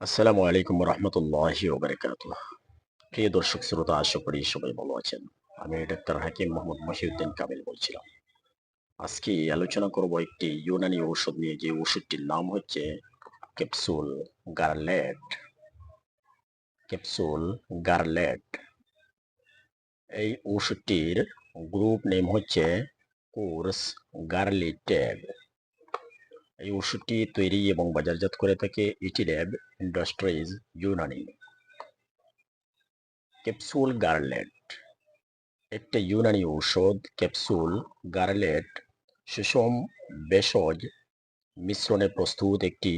আসসালামু আলাইকুম রহমতুল্লাহি ওবরাকাত প্রিয় দর্শক, শ্রোতা, আশা করি সবাই ভালো আছেন। আমি ডাক্তার হাকিম মোহাম্মদ মহিউদ্দিন কামিল বলছিলাম। আজকে আলোচনা করব একটি ইউনানি ঔষধ নিয়ে। যে ওষুধটির নাম হচ্ছে ক্যাপসুল গার্লেট। Capsule Garlet. এই ওষুধটির গ্রুপ নেম হচ্ছে কোর্স গার্লি ট্যাগ এই ওষুধটি তৈরি এবং বাজারজাত করে থাকে Etilab industries Unani. Capsule Garlet. একটা ইউনানি ঔষধ, ক্যাপসুল গার্লেট সুষম ভেষজ মিশ্রণে প্রস্তুত একটি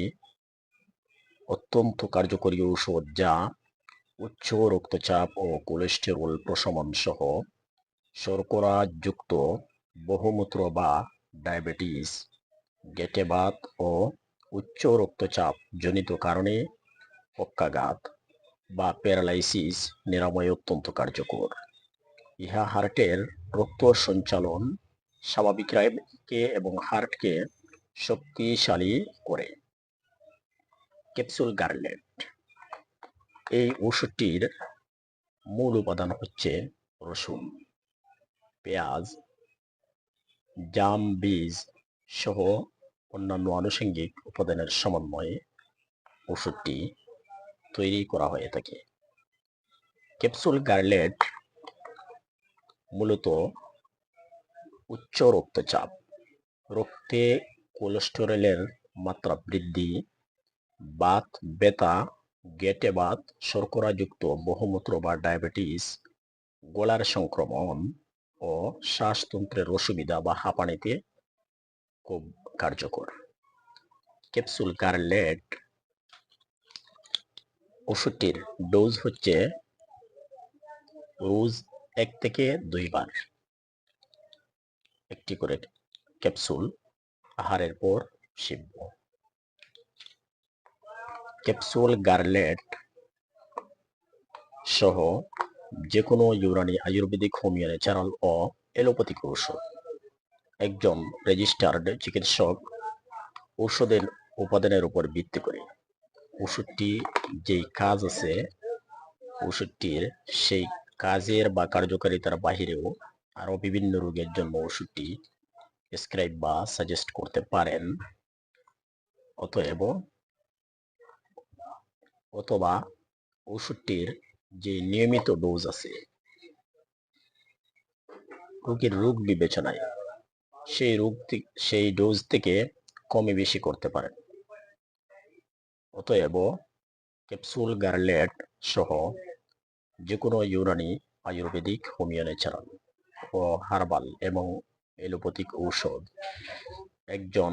অত্যন্ত কার্যকরী ঔষধ যা উচ্চ রক্তচাপ ও কোলেস্টেরল প্রশমন সহ শর্করাযুক্ত বহুমূত্র বা ডায়াবেটিস গেটেবাত ও উচ্চ রক্তচাপ জনিত কারণে পক্ষাঘাত বা প্যারালাইসিস নিরাময় অত্যন্ত কার্যকর। ইহা হার্টের রক্ত সঞ্চালন স্বাভাবিক রাখে এবং হার্টকে শক্তিশালী করে। Capsule Garlet. এই ওষুধটির মূল উপাদান হচ্ছে রসুন, পেঁয়াজ, জাম, বীজ সহ অন্যান্য আনুষঙ্গিক উপাদানের সমন্বয়ে ওষুধটি তৈরি করা হয়ে থাকে। ক্যাপসুল গার্লেট মূলত উচ্চ রক্তচাপ, রক্তে কোলেস্টেরলের মাত্রা বৃদ্ধি, বাত বেতা গেটে বাত, শর্করাযুক্ত বহুমূত্র বা ডায়াবেটিস, গলার সংক্রমণ ও শ্বাসতন্ত্রের অসুবিধা বা হাঁপানিতে খুব কার্যকর। ক্যাপসুল গার্লেট ওষুধটির ডোজ হচ্ছে রোজ এক থেকে দুইবার একটি করে ক্যাপসুল আহারের পর সেব্য ক্যাপসুল গার্লেট সহ যে কোনো ইউরানি আয়ুর্বেদিক হোমিও ন্যাচারাল ও এলোপ্যাথিক ঔষধ। একজন রেজিস্টার্ড চিকিৎসক ঔষধের উপাদানের উপর ভিত্তি করে। ওষুধটি যেই কাজ আছে ওষুধটির সেই কাজের বা কার্যকারিতার বাহিরেও আরও বিভিন্ন রোগের জন্য ওষুধটি প্রেসক্রাইব বা সাজেস্ট করতে পারেন। অতএব, অথবা ওষুধটির যে নিয়মিত ডোজ আছে, রোগীর রোগ বিবেচনায় সেই রোগ সেই ডোজ থেকে কমে বেশি করতে পারেন। অতএব ক্যাপসুল গার্লেট সহ যে কোনো ইউরানি, আয়ুর্বেদিক, হোমিও ন্যাচারাল ও হার্বাল এবং এলোপ্যাথিক ঔষধ একজন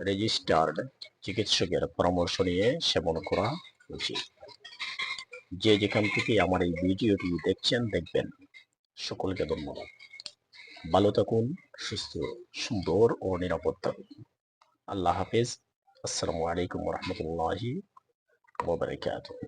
রেজিস্টার্ড চিকিৎসকের পরামর্শ নিয়ে সেবন করা উচিত। যে যেখান থেকে আমার এই ভিডিওটি দেখছেন, দেখবেন। সকলকে ধন্যবাদ। ভালো থাকুন সুস্থ সুন্দর ও নিরাপদ থাকুন। আল্লাহ হাফিজ। আসসালামু আলাইকুম রহমতুল্লাহি ওবরাকাতুহ